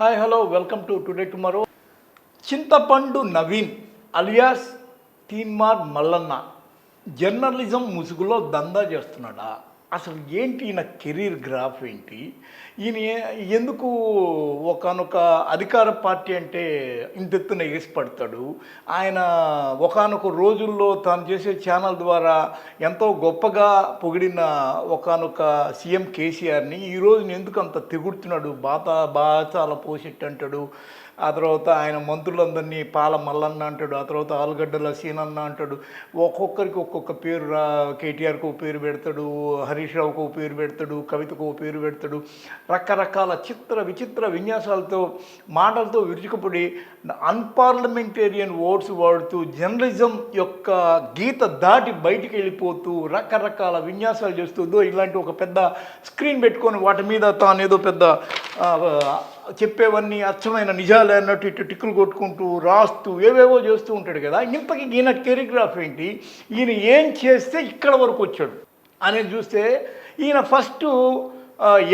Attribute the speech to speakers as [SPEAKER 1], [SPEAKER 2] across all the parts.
[SPEAKER 1] Hi hello welcome to today tomorrow Chintapandu Naveen alias Teenmar Mallanna. Journalism ముసుగులో దందా చేస్తున్నాడా? అసలు ఏంటి ఈయన కెరీర్ గ్రాఫ్ ఏంటి? ఈయన ఎందుకు ఒకనొక అధికార పార్టీ అంటే ఇంతెత్తున ఎగిసిపడతాడు ఆయన ఒకనొక రోజుల్లో తాను చేసే ఛానల్ ద్వారా ఎంతో గొప్పగా పొగిడిన ఒకనొక సీఎం కేసీఆర్ని ఈ రోజున ఎందుకు అంత తిగుడుతున్నాడు? బాత బాచాల పోసిట్టు అంటాడు. ఆ తర్వాత ఆయన మంత్రులందరినీ పాల మల్లన్న అంటాడు. ఆ తర్వాత ఆలుగడ్డల సీనన్న అంటాడు. ఒక్కొక్కరికి ఒక్కొక్క పేరు రా కేటీఆర్కి ఒక పేరు పెడతాడు. హరీష్ రావుకు ఒక పేరు పెడతాడు కవితకు పేరు పెడతాడు. రకరకాల చిత్ర విచిత్ర విన్యాసాలతో మాటలతో విరుచుకుపడి అన్పార్లమెంటేరియన్ ఓట్స్ వాడుతూ జర్నలిజం యొక్క గీత దాటి బయటికి వెళ్ళిపోతూ రకరకాల విన్యాసాలు చేస్తుందో ఇలాంటి ఒక పెద్ద స్క్రీన్ పెట్టుకొని వాటి మీద తాను ఏదో పెద్ద చెప్పేవన్నీ అచ్చమైన నిజాలే అన్నట్టు ఇటు టిక్కులు కొట్టుకుంటూ రాస్తూ ఏవేవో చేస్తూ ఉంటాడు కదా. ఇంతకీ ఈయన కెరిగ్రాఫ్ ఏంటి? ఈయన ఏం చేస్తే ఇక్కడ వరకు వచ్చాడు? అనేది చూస్తే ఈయన ఫస్ట్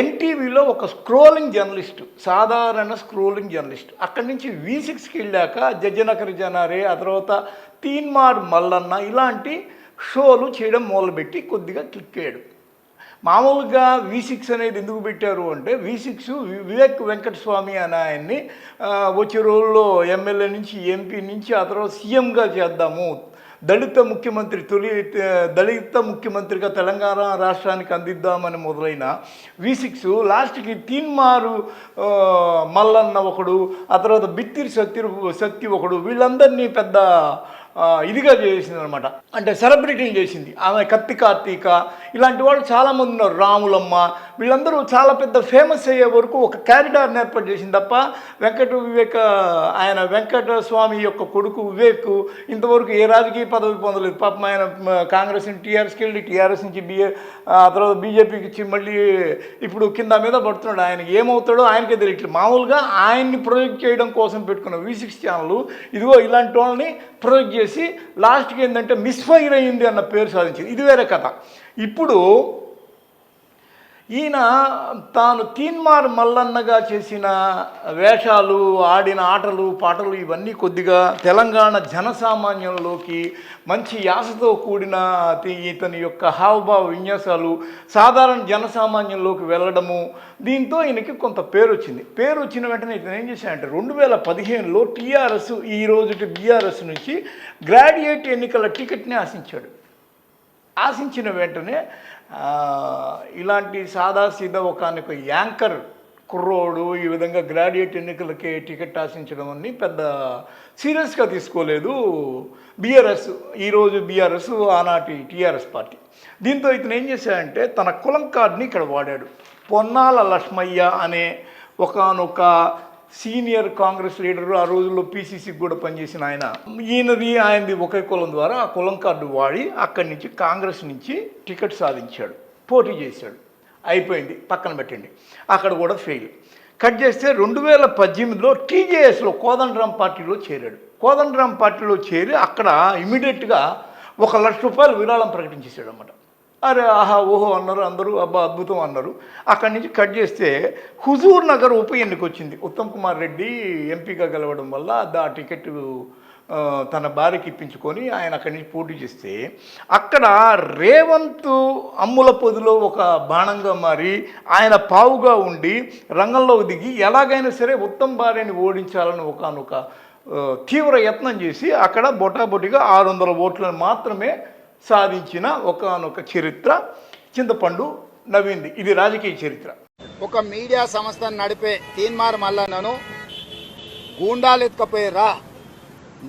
[SPEAKER 1] ఎన్టీవీలో ఒక స్క్రోలింగ్ జర్నలిస్టు సాధారణ స్క్రోలింగ్ జర్నలిస్ట్. అక్కడి నుంచి వి సిక్స్కి వెళ్ళాక జజ్జనకరి జనారే ఆ తర్వాత తీన్మార్ మల్లన్న ఇలాంటి షోలు చేయడం మొదలుపెట్టి కొద్దిగా క్లిక్ అయ్యాడు. మామూలుగా వి సిక్స్ అనేది ఎందుకు పెట్టారు అంటే వి సిక్స్ వివేక్ వెంకటస్వామి అనే ఆయన్ని వచ్చే రోజుల్లో ఎమ్మెల్యే నుంచి ఎంపీ నుంచి ఆ తర్వాత సీఎంగా చేద్దాము దళిత ముఖ్యమంత్రి తొలి దళిత ముఖ్యమంత్రిగా తెలంగాణ రాష్ట్రానికి అందిద్దామని మొదలైన వి సిక్స్ లాస్ట్కి తీన్మారు మల్లన్న ఒకడు ఆ తర్వాత బిత్తిరి సత్య శక్తి ఒకడు వీళ్ళందరినీ పెద్ద ఇదిగా చేసింది అనమాట అంటే సెలబ్రిటీలు చేసింది. ఆమె కత్తి కార్తీక ఇలాంటి వాళ్ళు చాలామంది ఉన్నారు. రాములమ్మ వీళ్ళందరూ చాలా పెద్ద ఫేమస్ అయ్యే వరకు ఒక క్యారిడార్ని ఏర్పాటు చేసింది తప్ప వెంకట వివేక ఆయన వెంకట స్వామి యొక్క కొడుకు వివేక్ ఇంతవరకు ఏ రాజకీయ పదవి పొందలేదు. పాపం ఆయన కాంగ్రెస్ నుంచి టీఆర్ఎస్కి వెళ్ళి టీఆర్ఎస్ నుంచి బిఏ ఆ తర్వాత బీజేపీకి ఇచ్చి మళ్ళీ ఇప్పుడు కింద మీద పడుతున్నాడు. ఆయన ఏమవుతాడో ఆయనకే తెలియట్లేదు. మామూలుగా ఆయన్ని ప్రొజెక్ట్ చేయడం కోసం పెట్టుకున్న వి సిక్స్ ఛానల్ ఇదిగో ఇలాంటి వాళ్ళని ప్రొజెక్ట్ చేసి లాస్ట్కి ఏంటంటే మిస్ఫైర్ అయ్యింది అన్న పేరు సాధించింది. ఇది వేరే కథ. ఇప్పుడు ఈయన తాను తీన్మార్ మల్లన్నగా చేసిన వేషాలు ఆడిన ఆటలు పాటలు ఇవన్నీ కొద్దిగా తెలంగాణ జనసామాన్యంలోకి మంచి యాసతో కూడిన ఇతని యొక్క హావభావ విన్యాసాలు సాధారణ జనసామాన్యంలోకి వెళ్ళడము. దీంతో ఈయనకి కొంత పేరు వచ్చింది పేరు వచ్చిన వెంటనే ఇతను ఏం చేశాడంటే రెండు వేల పదిహేనులో టీఆర్ఎస్ ఈ రోజుటి బీఆర్ఎస్ నుంచి గ్రాడ్యుయేట్ ఎన్నికల టికెట్ని ఆశించాడు. ఆశించిన వెంటనే ఇలాంటి సాదాసీదా ఒక యాంకర్ కుర్రోడు ఈ విధంగా గ్రాడ్యుయేట్ ఎన్నికలకి టికెట్ ఆశించడం అని పెద్ద సీరియస్గా తీసుకోలేదు బీఆర్ఎస్ ఈరోజు బీఆర్ఎస్ ఆనాటి టీఆర్ఎస్ పార్టీ. దీంతో ఇతను ఏం చేశాడంటే తన కులం కార్డుని ఇక్కడ వాడాడు. పొన్నాల లక్ష్మయ్య అనే ఒకానొక సీనియర్ కాంగ్రెస్ లీడరు ఆ రోజుల్లో పీసీసీకి కూడా పనిచేసిన ఆయన. ఈయనది ఆయనది ఒకే కులం ద్వారా ఆ కులం కార్డు వాడి అక్కడి నుంచి కాంగ్రెస్ నుంచి టికెట్ సాధించాడు. పోటీ చేశాడు. అయిపోయింది. పక్కన పెట్టండి. అక్కడ కూడా ఫెయిల్. కట్ చేస్తే రెండు వేల పద్దెనిమిదిలో టీజేఎస్లో కోదండరాం పార్టీలో చేరాడు. కోదండరాం పార్టీలో చేరి అక్కడ ఇమీడియట్గా ఒక లక్ష రూపాయలు విరాళం ప్రకటించేశాడు అన్నమాట అరే ఆహా ఓహో అన్నారు అందరూ అబ్బా అద్భుతం అన్నారు. అక్కడి నుంచి కట్ చేస్తే హుజూర్ నగర్ ఉప ఎన్నిక వచ్చింది. ఉత్తమ్ కుమార్ రెడ్డి ఎంపీగా గెలవడం వల్ల దా టికెట్ తన భార్యకి ఇప్పించుకొని ఆయన అక్కడి నుంచి పోటీ చేస్తే అక్కడ రేవంత్ అమ్ముల పొదిలో ఒక బాణంగా మారి ఆయన పావుగా ఉండి రంగంలో దిగి ఎలాగైనా సరే ఉత్తమ్ భార్యని ఓడించాలని ఒకనొక తీవ్ర యత్నం చేసి అక్కడ బొటాబొటిగా ఆరు వందల ఓట్లను మాత్రమే సాధించిన ఒకనొక చరిత్ర చింతపండు నవ్వింది. ఇది రాజకీయ చరిత్ర.
[SPEAKER 2] ఒక మీడియా సంస్థను నడిపే తీన్మార్ మల్లన్నను గూండాలు ఎత్తుకపోయారా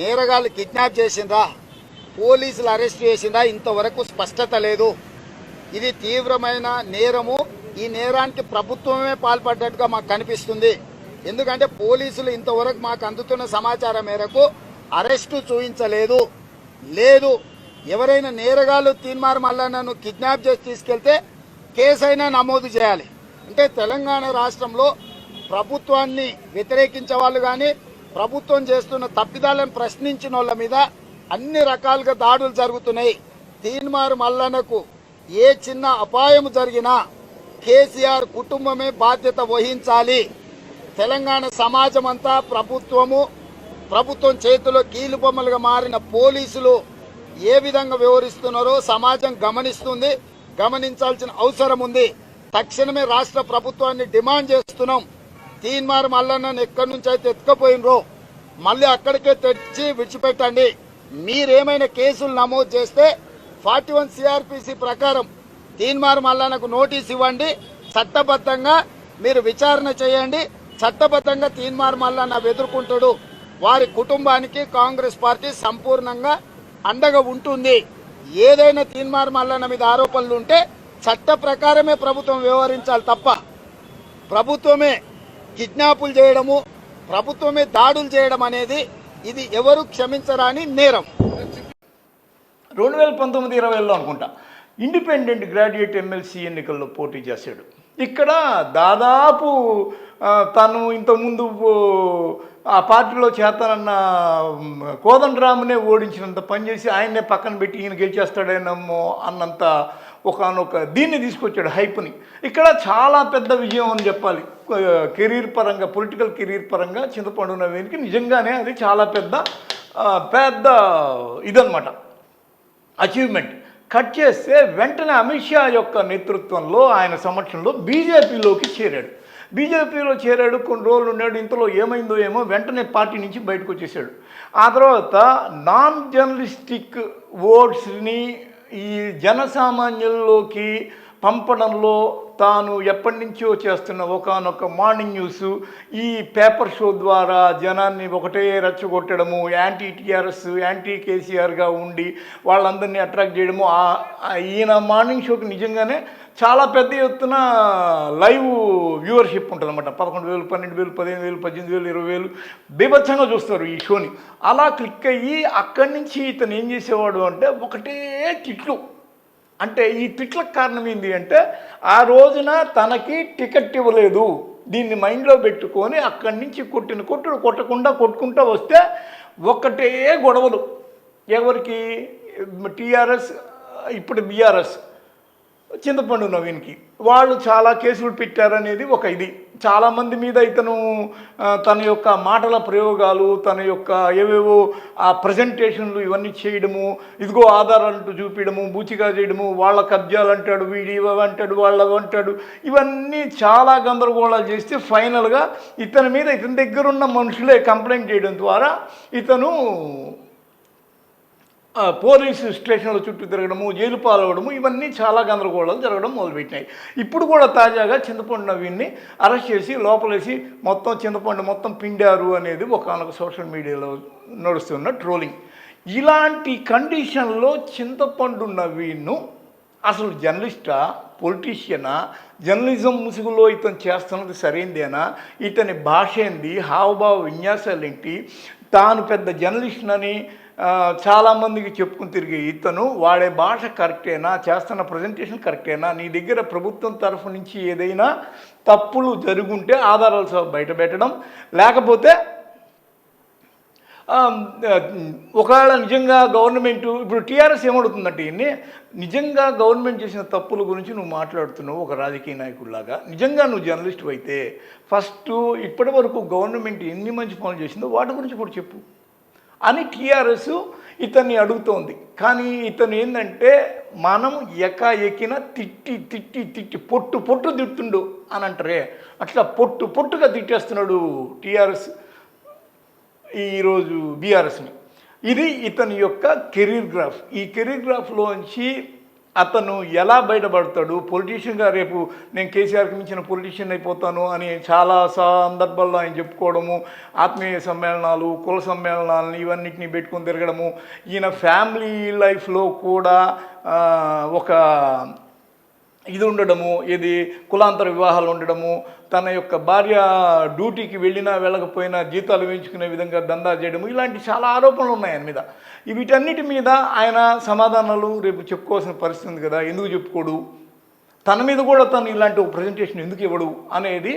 [SPEAKER 2] నేరగాళ్ళు కిడ్నాప్ చేసిందా పోలీసులు అరెస్ట్ చేసిందా ఇంతవరకు స్పష్టత లేదు. ఇది తీవ్రమైన నేరము. ఈ నేరానికి ప్రభుత్వమే పాల్పడ్డట్టుగా మాకు కనిపిస్తుంది. ఎందుకంటే పోలీసులు ఇంతవరకు మాకు అందుతున్న సమాచారం మేరకు అరెస్టు చూపించలేదు లేదు. ఎవరైనా నేరగాళ్ళు తీన్మార్ మల్లన్నను కిడ్నాప్ చేసి తీసుకెళ్తే కేసైనా నమోదు చేయాలి. అంటే తెలంగాణ రాష్ట్రంలో ప్రభుత్వాన్ని వ్యతిరేకించే వాళ్ళు కానీ ప్రభుత్వం చేస్తున్న తప్పిదాలను ప్రశ్నించిన వాళ్ళ మీద అన్ని రకాలుగా దాడులు జరుగుతున్నాయి. తీన్మార్ మల్లన్నకు ఏ చిన్న అపాయం జరిగినా కేసీఆర్ కుటుంబమే బాధ్యత వహించాలి. తెలంగాణ సమాజం అంతా ప్రభుత్వము ప్రభుత్వం చేతిలో కీలుబొమ్మలుగా మారిన పోలీసులు ఏ విధంగా వ్యవహరిస్తున్నారో సమాజం గమనిస్తుంది గమనించాల్సిన అవసరం ఉంది. తక్షణమే రాష్ట్ర ప్రభుత్వాన్ని డిమాండ్ చేస్తున్నాం. తీన్మార్ మల్లన్నను ఎక్కడి నుంచి అయితే ఎత్తుకపోయినరో మళ్ళీ అక్కడికే తెచ్చి విడిచిపెట్టండి. మీరేమైనా కేసులు నమోదు చేస్తే ఫార్టీ వన్ సిఆర్పిసి ప్రకారం తీన్మార్ మల్లన్నకు నోటీస్ ఇవ్వండి. చట్టబద్ధంగా మీరు విచారణ చేయండి. చట్టబద్ధంగా తీన్మార్ మల్లన్న ఎదుర్కొంటాడు వారి కుటుంబానికి కాంగ్రెస్ పార్టీ సంపూర్ణంగా అండగా ఉంటుంది. ఏదైనా తీన్మార్ మల్లన్న మీద ఆరోపణలు ఉంటే చట్ట ప్రకారమే ప్రభుత్వం వ్యవహరించాలి తప్ప ప్రభుత్వమే కిడ్నాపులు చేయడము ప్రభుత్వమే దాడులు చేయడం అనేది ఇది ఎవరు క్షమించరాని నేరం.
[SPEAKER 1] రెండు వేల పంతొమ్మిది ఇరవైలో అనుకుంటా. ఇండిపెండెంట్ గ్రాడ్యుయేట్ ఎమ్మెల్సీ ఎన్నికల్లో పోటీ చేశాడు. ఇక్కడ దాదాపు తను ఇంతకుముందు ఆ పార్టీలో చేస్తానన్న కోదండరామునే ఓడించినంత పనిచేసి ఆయన్నే పక్కన పెట్టి ఈయన గెలిచేస్తాడేనమ్మో అన్నంత ఒకనొక దీన్ని తీసుకొచ్చాడు హైప్ని. ఇక్కడ చాలా పెద్ద విజయం అని చెప్పాలి. కెరీర్ పరంగా పొలిటికల్ కెరీర్ పరంగా చింతపండు నవీన్కి నిజంగానే అది చాలా పెద్ద పెద్ద ఇదనమాట అచీవ్మెంట్. కట్ చేస్తే వెంటనే అమిత్ షా యొక్క నేతృత్వంలో ఆయన సమక్షంలో బీజేపీలోకి చేరాడు. బీజేపీలో చేరాడు కొన్ని రోజులు ఉన్నాడు ఇంతలో ఏమైందో ఏమో వెంటనే పార్టీ నుంచి బయటకు వచ్చేసాడు ఆ తర్వాత నాన్ జర్నలిస్టిక్ ఓట్స్ని ఈ జనసామాన్యుల్లోకి పంపడంలో తాను ఎప్పటి నుంచో చేస్తున్న ఒకనొక మార్నింగ్ న్యూస్ ఈ పేపర్ షో ద్వారా జనాన్ని ఒకటే రెచ్చగొట్టడము యాంటీ టీఆర్ఎస్ యాంటీ కేసీఆర్గా ఉండి వాళ్ళందరినీ అట్రాక్ట్ చేయడము ఈయన మార్నింగ్ షోకి నిజంగానే చాలా పెద్ద ఎత్తున లైవ్ వ్యూవర్షిప్ ఉంటుంది అనమాట పదకొండు వేలు పన్నెండు వేలు పదిహేను వేలు పద్దెనిమిది వేలు ఇరవై వేలు బీభత్సంగా చూస్తారు ఈ షోని. అలా క్లిక్ అయ్యి అక్కడి నుంచి ఇతను ఏం చేసేవాడు అంటే ఒకటే తిట్లు. అంటే ఈ ట్రిక్లకు కారణం ఏంటి అంటే ఆ రోజున తనకి టికెట్ ఇవ్వలేదు. దీన్ని మైండ్లో పెట్టుకొని అక్కడి నుంచి కొట్టిన కొట్టుడు కొట్టకుండా కొట్టుకుంటూ వస్తే ఒక్కటే గొడవలు. ఎవరికి? టీఆర్ఎస్ ఇప్పుడు బీఆర్ఎస్. చింతపండు నవీన్కి. వాళ్ళు చాలా కేసులు పెట్టారనేది ఒక ఇది. చాలామంది మీద ఇతను తన యొక్క మాటల ప్రయోగాలు తన యొక్క ఏవేవో ఆ ప్రజెంటేషన్లు ఇవన్నీ చేయడము ఇదిగో ఆధారాలంటూ చూపించడము బూచిగా చేయడము వాళ్ళ కబ్జాలు అంటాడు వీడి అంటాడు వాళ్ళ అంటాడు ఇవన్నీ చాలా గందరగోళాలు చేస్తే ఫైనల్గా ఇతని మీద ఇతని దగ్గర ఉన్న మనుషులే కంప్లైంట్ చేయడం ద్వారా ఇతను పోలీసు స్టేషన్ల చుట్టూ తిరగడము జైలు పాలవడము ఇవన్నీ చాలా గందరగోళాలు జరగడం మొదలుపెట్టినాయి. ఇప్పుడు కూడా తాజాగా చింతపండు నవీన్ని అరెస్ట్ చేసి లోపలేసి మొత్తం చింతపండు మొత్తం పిండారు అనేది ఒకనొక సోషల్ మీడియాలో నడుస్తున్న ట్రోలింగ్. ఇలాంటి కండిషన్లో చింతపండు నవీన్ను అసలు జర్నలిస్టా పొలిటీషియనా జర్నలిజం ముసుగులో ఇతను చేస్తున్నది సరైందేనా ఇతని భాష ఏంది హావభావ విన్యాసాలు ఏంటి తాను పెద్ద జర్నలిస్ట్ అని చాలామందికి చెప్పుకుని తిరిగే ఇతను వాడే భాష కరెక్టేనా? చేస్తున్న ప్రజెంటేషన్ కరెక్టేనా? నీ దగ్గర ప్రభుత్వం తరఫు నుంచి ఏదైనా తప్పులు జరుగుంటే ఆధారాలు బయటపెట్టడం బయట పెట్టడం. లేకపోతే ఒకవేళ నిజంగా గవర్నమెంట్ ఇప్పుడు టీఆర్ఎస్ ఏమడుతుందంటే ఈయన్ని నిజంగా గవర్నమెంట్ చేసిన తప్పుల గురించి నువ్వు మాట్లాడుతున్నావు ఒక రాజకీయ నాయకుడిలాగా. నిజంగా నువ్వు జర్నలిస్ట్ అయితే ఫస్ట్ ఇప్పటి వరకు గవర్నమెంట్ ఎన్ని మంచి పనులు చేసిందో వాటి గురించి కూడా చెప్పు. అని టీఆర్ఎస్ ఇతన్ని అడుగుతోంది. కానీ ఇతను ఏంటంటే మనం ఎకాఎకిన ఎక్కిన తిట్టి తిట్టి తిట్టి పొట్టు పొట్టు తిట్టుండు అని అంటారే. అట్లా పొట్టు పొట్టుగా తిట్టేస్తున్నాడు టీఆర్ఎస్ ఈరోజు బీఆర్ఎస్ని. ఇది ఇతని యొక్క కెరీర్ గ్రాఫ్. ఈ కెరీర్ గ్రాఫ్లోంచి అతను ఎలా బయటపడతాడు? పొలిటీషియన్గా రేపు నేను కేసీఆర్కి మించిన పొలిటీషియన్ అయిపోతాను అని చాలా సందర్భాల్లో ఆయన చెప్పుకోవడము ఆత్మీయ సమ్మేళనాలు కుల సమ్మేళనాలను ఇవన్నిటిని పెట్టుకొని తిరగడము ఈయన ఫ్యామిలీ లైఫ్లో కూడా ఒక ఇది ఉండడము ఇది కులాంతర వివాహాలు ఉండడము తన యొక్క భార్య డ్యూటీకి వెళ్ళినా వెళ్ళకపోయినా జీతాలు వేయించుకునే విధంగా దందా చేయడము ఇలాంటి చాలా ఆరోపణలు ఉన్నాయి ఆయన మీద. వీటన్నిటి మీద ఆయన సమాధానాలు రేపు చెప్పుకోవాల్సిన పరిస్థితి ఉంది కదా ఎందుకు చెప్పుకోడు? తన మీద కూడా తను ఇలాంటి ఒక ప్రజెంటేషన్ ఎందుకు ఇవ్వడు అనేది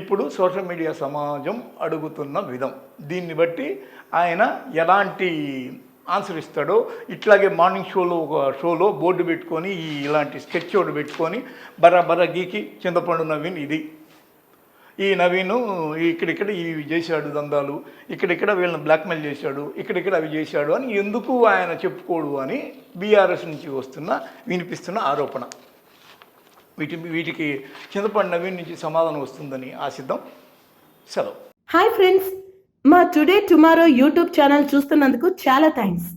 [SPEAKER 1] ఇప్పుడు సోషల్ మీడియా సమాజం అడుగుతున్న విధం. దీన్ని బట్టి ఆయన ఎలాంటి ఆన్సర్ ఇస్తాడో ఇట్లాగే మార్నింగ్ షోలో ఒక షోలో బోర్డు పెట్టుకొని ఈ ఇలాంటి స్కెచ్ ఒకటి పెట్టుకొని బర్ర బర్ర గీకి చింతపండు నవీన్ ఇది. ఈ నవీను ఇక్కడిక్కడ ఇవి చేశాడు దందాలు ఇక్కడిక్కడ వీళ్ళని బ్లాక్మెయిల్ చేశాడు ఇక్కడిక్కడ అవి చేశాడు అని ఎందుకు ఆయన చెప్పుకోడు అని బీఆర్ఎస్ నుంచి వస్తున్న వినిపిస్తున్న ఆరోపణ. వీటి వీటికి చింతపండు నవీన్ నుంచి సమాధానం వస్తుందని ఆశిద్దాం. సెలవు.
[SPEAKER 3] హాయ్ ఫ్రెండ్స్ మా టుడే టుమారో యూట్యూబ్ ఛానల్ చూస్తున్నందుకు చాలా థ్యాంక్స్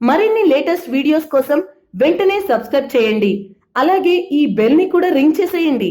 [SPEAKER 3] మరిన్ని లేటెస్ట్ వీడియోస్ కోసం వెంటనే సబ్స్క్రైబ్ చేయండి. అలాగే ఈ బెల్ని కూడా రింగ్ చేసేయండి.